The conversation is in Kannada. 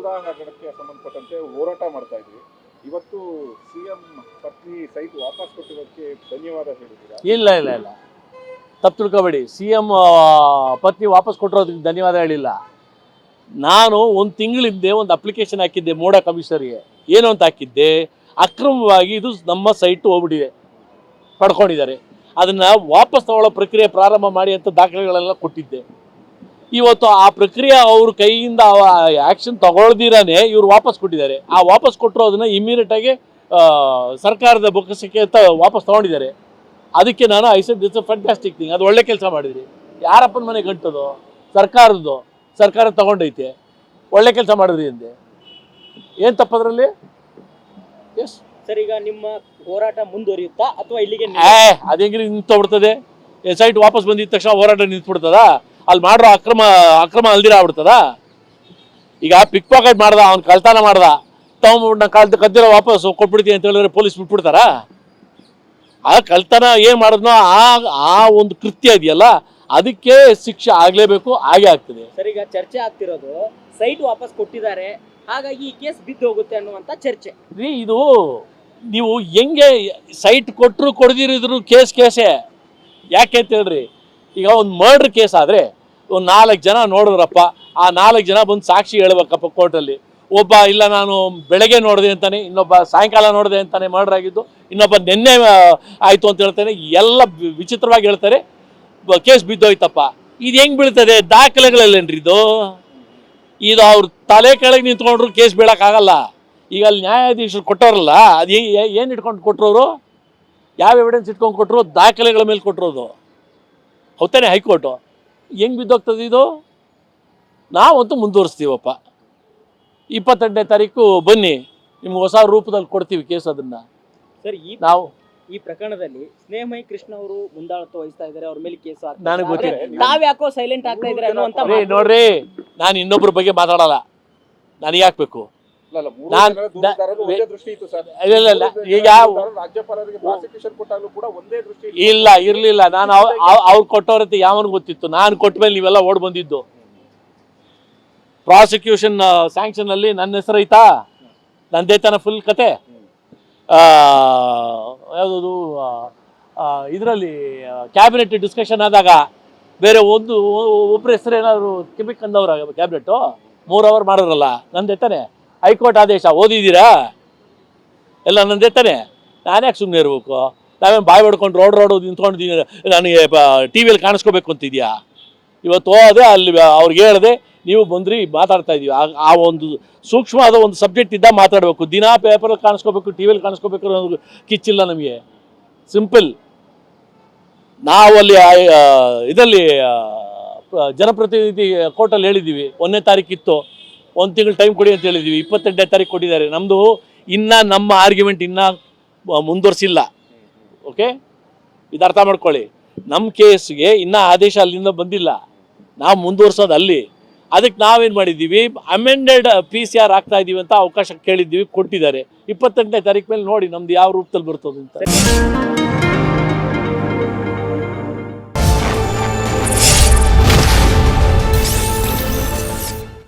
ಭೂದಾ ಹಗರಣಕ್ಕೆ ಸಂಬಂಧಪಟ್ಟಂತೆ ಹೋರಾಟ ಮಾಡ್ತಾ ಇದ್ವಿ. ಇವತ್ತು ಸಿಎಂ ಪತ್ನಿ ಸೈಟ್ ವಾಪಸ್ ಕೊಟ್ಟಿರೋದಕ್ಕೆ ಧನ್ಯವಾದ ಹೇಳಿದ್ದೀರಾ? ಇಲ್ಲ ಇಲ್ಲ ಇಲ್ಲ. ತಪ್ಪು ತಿಳ್ಕೊಬೇಡಿ. ಸಿ ಎಂ ಪತ್ನಿ ವಾಪಸ್ ಕೊಟ್ಟಿರೋದಕ್ಕೆ ಧನ್ಯವಾದ ಹೇಳಿಲ್ಲ. ನಾನು ಒಂದು ತಿಂಗಳಿಂದೆ ಒಂದು ಅಪ್ಲಿಕೇಶನ್ ಹಾಕಿದ್ದೆ ಮೋಡ ಕಮಿಷನರ್ಗೆ ಏನು ಅಂತ ಹಾಕಿದ್ದೆ? ಅಕ್ರಮವಾಗಿ ಇದು ನಮ್ಮ ಸೈಟ್ ಹೋಗ್ಬಿಟ್ಟಿದೆ. ಪಡ್ಕೊಂಡಿದ್ದಾರೆ. ಅದನ್ನು ವಾಪಸ್ ತಗೊಳ್ಳೋ ಪ್ರಕ್ರಿಯೆ ಪ್ರಾರಂಭ ಮಾಡಿ ಅಂತ ದಾಖಲೆಗಳೆಲ್ಲ ಕೊಟ್ಟಿದ್ದೆ. ಇವತ್ತು ಆ ಪ್ರಕ್ರಿಯೆ ಅವ್ರ ಕೈಯಿಂದ ಆ್ಯಕ್ಷನ್ ತಗೊಳ್ದಿರಾನೆ ಇವ್ರು ವಾಪಸ್ ಕೊಟ್ಟಿದ್ದಾರೆ. ಆ ವಾಪಸ್ ಕೊಟ್ಟಿರೋದನ್ನ ಇಮಿಡಿಯೇಟಾಗಿ ಸರ್ಕಾರದ ಬೊಕ್ಕಸಕ್ಕೆ ವಾಪಸ್ ತಗೊಂಡಿದ್ದಾರೆ. ಅದಕ್ಕೆ ನಾನು I said that's fantastic thing ಅದು ಒಳ್ಳೆ ಕೆಲಸ ಮಾಡಿದ್ರಿ. ಯಾರಪ್ಪನ ಮನೆ ಗಂಟದು? ಸರ್ಕಾರದ್ದು. ಸರ್ಕಾರ ತಗೊಂಡೈತೆ. ಒಳ್ಳೆ ಕೆಲಸ ಮಾಡಿದ್ರಿ ಅಂದೆ. ಏನು ತಪ್ಪದ್ರಲ್ಲಿ? ಎಸ್ ಸರ್ ಈಗ ನಿಮ್ಮ ಹೋರಾಟ ಮುಂದುವರಿಯುತ್ತಾ ಅಥವಾ ಇಲ್ಲಿಗೆ ಅದೇ ಅದು ಬಿಡ್ತದೆ ಸೈಟ್ ವಾಪಸ್ ಬಂದಿದ ತಕ್ಷಣ ಹೋರಾಟ ನಿಂತ್ಬಿಡ್ತದ? ಅಲ್ಲಿ ಮಾಡಿರೋ ಅಕ್ರಮ ಅಕ್ರಮ ಅಲ್ದಿರ ಆಗ್ಬಿಡ್ತದ? ಈಗ ಪಿಕ್ ಪಾಕೆಟ್ ಮಾಡ್ದ ಅವ್ನು ಕಳ್ತಾನ ಮಾಡ್ದ. ತಗೊಂಡ್ಬಿಟ್ಟು ನಾನು ಕಳ್ತ ಕದ್ದಿರೋ ವಾಪಸ್ ಕೊಟ್ಬಿಡ್ತೀನಿ ಅಂತ ಹೇಳಿದ್ರೆ ಪೊಲೀಸ್ ಬಿಟ್ಬಿಡ್ತಾರ? ಆ ಕಳ್ತನ ಏನು ಮಾಡಿದ್ನೋ ಆ ಆ ಒಂದು ಕೃತ್ಯ ಇದೆಯಲ್ಲ ಅದಕ್ಕೆ ಶಿಕ್ಷೆ ಆಗಲೇಬೇಕು ಹಾಗೆ ಆಗ್ತದೆ. ಸರ್ ಈಗ ಚರ್ಚೆ ಆಗ್ತಿರೋದು ಸೈಟ್ ವಾಪಸ್ ಕೊಟ್ಟಿದ್ದಾರೆ ಹಾಗಾಗಿ ಈ ಕೇಸ್ ಬಿದ್ದು ಹೋಗುತ್ತೆ ಅನ್ನುವಂತ ಚರ್ಚೆ. ರೀ ಇದು ನೀವು ಹೆಂಗೆ ಸೈಟ್ ಕೊಟ್ಟರು ಕೊಡದಿರಿದ್ರು ಕೇಸ್ ಕೇಸೇ? ಯಾಕೆ ಅಂತ ಹೇಳ್ರಿ? ಈಗ ಒಂದು ಮರ್ಡ್ರ್ ಕೇಸ್ ಆದರೆ ಒಂದು ನಾಲ್ಕು ಜನ ನೋಡಿದ್ರಪ್ಪ. ಆ ನಾಲ್ಕು ಜನ ಬಂದು ಸಾಕ್ಷಿ ಹೇಳ್ಬೇಕಪ್ಪ ಕೋರ್ಟಲ್ಲಿ ಒಬ್ಬ, ಇಲ್ಲ, ನಾನು ಬೆಳಗ್ಗೆ ನೋಡಿದೆ ಅಂತಾನೆ, ಇನ್ನೊಬ್ಬ ಸಾಯಂಕಾಲ ನೋಡಿದೆ ಅಂತಾನೆ ಮರ್ಡರ್ ಆಗಿದ್ದು ಇನ್ನೊಬ್ಬ ನಿನ್ನೆ ಆಯಿತು ಅಂತ ಹೇಳ್ತಾನೆ. ಎಲ್ಲ ವಿಚಿತ್ರವಾಗಿ ಹೇಳ್ತಾರೆ. ಕೇಸ್ ಬಿದ್ದೋಯ್ತಪ್ಪ. ಇದು ಹೆಂಗೆ ಬೀಳ್ತದೆ? ದಾಖಲೆಗಳಲ್ಲೇನ್ರಿ ಇದು? ಇದು ಅವ್ರ ತಲೆ ಕೆಳಗೆ ನಿಂತ್ಕೊಂಡ್ರು ಕೇಸ್ ಬೀಳೋಕ್ಕಾಗಲ್ಲ. ಈಗ ಅಲ್ಲಿ ನ್ಯಾಯಾಧೀಶರು ಕೊಟ್ಟವ್ರಲ್ಲ, ಅದು ಏನು ಇಟ್ಕೊಂಡು ಕೊಟ್ಟರು ಯಾವ ಎವಿಡೆನ್ಸ್ ಇಟ್ಕೊಂಡು ಕೊಟ್ಟರು ದಾಖಲೆಗಳ ಮೇಲೆ ಕೊಟ್ಟಿರೋದು ಹೌತಾನೆ ಹೈಕೋರ್ಟು. ಹೆಂಗೆ ಬಿದ್ದೋಗ್ತದೆ ಇದು? ನಾವಂತೂ ಮುಂದುವರಿಸ್ತೀವಪ್ಪ. ಇಪ್ಪತ್ತೆಂಟನೇ ತಾರೀಕು ಬನ್ನಿ ನಿಮ್ಗೆ ಹೊಸ ರೂಪದಲ್ಲಿ ಕೊಡ್ತೀವಿ ಕೇಸ್ ಅದನ್ನು. ಸರ್ ಈ ನಾವು ಈ ಪ್ರಕರಣದಲ್ಲಿ ಸ್ನೇಹಮಯಿ ಕೃಷ್ಣ ಅವರು ಮುಂದಾಳತ್ವ ವಹಿಸ್ತಾ ಇದ್ದಾರೆ ಅವ್ರ ಮೇಲೆ ಕೇಸ್ ನನಗೆ ಗೊತ್ತಿಲ್ಲ. ತಾವ್ ಯಾಕೋ ಸೈಲೆಂಟ್ ಆಗ್ತಾ ಇದ್ರೆ ಅನ್ನುವಂತ ರೀ ನೋಡ್ರಿ ನಾನು ಇನ್ನೊಬ್ಬರ ಬಗ್ಗೆ ಮಾತಾಡಲ್ಲ. ನನಗೆ ಯಾಕಬೇಕು ಈಗ ಇಲ್ಲ ಇರಲಿಲ್ಲ. ನಾನು ಅವ್ರು ಕೊಟ್ಟವ್ರತ್ತೆ ಯಾವನಿಗೆ ಗೊತ್ತಿತ್ತು? ನಾನು ಕೊಟ್ಟ ಮೇಲೆ ನೀವೆಲ್ಲ ಓಡ್ ಬಂದಿದ್ದು. ಪ್ರಾಸಿಕ್ಯೂಷನ್ ಸ್ಯಾಂಕ್ಷನ್ ಅಲ್ಲಿ ನನ್ನ ಹೆಸರು ಐತಾ? ನಂದೇ ತನ ಫುಲ್ ಕತೆ. ಯಾವುದು ಇದರಲ್ಲಿ ಕ್ಯಾಬಿನೆಟ್ ಡಿಸ್ಕಷನ್ ಆದಾಗ ಬೇರೆ ಒಂದು ಒಬ್ಬರ ಹೆಸರು ಏನಾದ್ರು ಕಿಮಿಕ್ ಅಂದವ್ರ ಕ್ಯಾಬಿನೆಟ್ಟು ಮೂರು ಅವರ್ ಮಾಡೋರಲ್ಲ. ನಂದೇ ತಾನೆ ಹೈಕೋರ್ಟ್ ಆದೇಶ ಓದಿದ್ದೀರಾ? ಎಲ್ಲ ನಂದೇ ತಾನೆ. ನಾನು ಸುಮ್ಮನೆ ಇರಬೇಕು? ನಾವೇನು ಬಾಯಿ ಹೊಡ್ಕೊಂಡು ರೋಡ್ ರೋಡ್ ನಿಂತ್ಕೊಂಡಿದ್ದೀನಿ ನನಗೆ ಟಿ ವಿಯಲ್ಲಿ ಕಾಣಿಸ್ಕೋಬೇಕು ಅಂತಿದ್ಯಾ? ಇವತ್ತು ಹೋದೆ, ಅಲ್ಲಿ ಅವ್ರಿಗೆ ಹೇಳಿದೆ, ನೀವು ಬಂದ್ರಿ, ಮಾತಾಡ್ತಾ ಇದೀವಿ. ಆ- ಒಂದು ಸೂಕ್ಷ್ಮವಾದ ಒಂದು ಸಬ್ಜೆಕ್ಟ್ ಇದ್ದ ಮಾತಾಡಬೇಕು. ದಿನಾ ಪೇಪರಲ್ಲಿ ಕಾಣಿಸ್ಕೋಬೇಕು ಟಿ ವಿಯಲ್ಲಿ ಕಾಣಿಸ್ಕೋಬೇಕು ಅನ್ನೋದು ಕಿಚ್ಚಿಲ್ಲ ನಮಗೆ. ಸಿಂಪಲ್ ನಾವು ಅಲ್ಲಿ ಇದರಲ್ಲಿ ಜನಪ್ರತಿನಿಧಿ ಕೋರ್ಟಲ್ಲಿ ಹೇಳಿದ್ದೀವಿ. ಒಂದನೇ ತಾರೀಕಿತ್ತು. ಒಂದು ತಿಂಗಳು ಟೈಮ್ ಕೊಡಿ ಅಂತ ಹೇಳಿದ್ವಿ. ಇಪ್ಪತ್ತೆಂಟನೇ ತಾರೀಕು ಕೊಟ್ಟಿದ್ದಾರೆ. ನಮ್ಮದು ಇನ್ನೂ ನಮ್ಮ ಆರ್ಗ್ಯುಮೆಂಟ್ ಇನ್ನೂ ಮುಂದುವರಿಸಿಲ್ಲ. ಓಕೆ ಇದು ಅರ್ಥ ಮಾಡ್ಕೊಳ್ಳಿ. ನಮ್ಮ ಕೇಸ್ಗೆ ಇನ್ನೂ ಆದೇಶ ಅಲ್ಲಿಂದ ಬಂದಿಲ್ಲ. ನಾವು ಮುಂದುವರ್ಸೋದು ಅಲ್ಲಿ. ಅದಕ್ಕೆ ನಾವೇನು ಮಾಡಿದ್ದೀವಿ ಅಮೆಂಡೆಡ್ ಪಿ ಸಿ ಆರ್ ಆಗ್ತಾ ಇದ್ದೀವಿ ಅಂತ ಅವಕಾಶ ಕೇಳಿದ್ದೀವಿ, ಕೊಟ್ಟಿದ್ದಾರೆ. ಇಪ್ಪತ್ತೆಂಟನೇ ತಾರೀಕು ಮೇಲೆ ನೋಡಿ ನಮ್ದು ಯಾವ ರೂಪದಲ್ಲಿ ಬರ್ತದೆ ಅಂತ.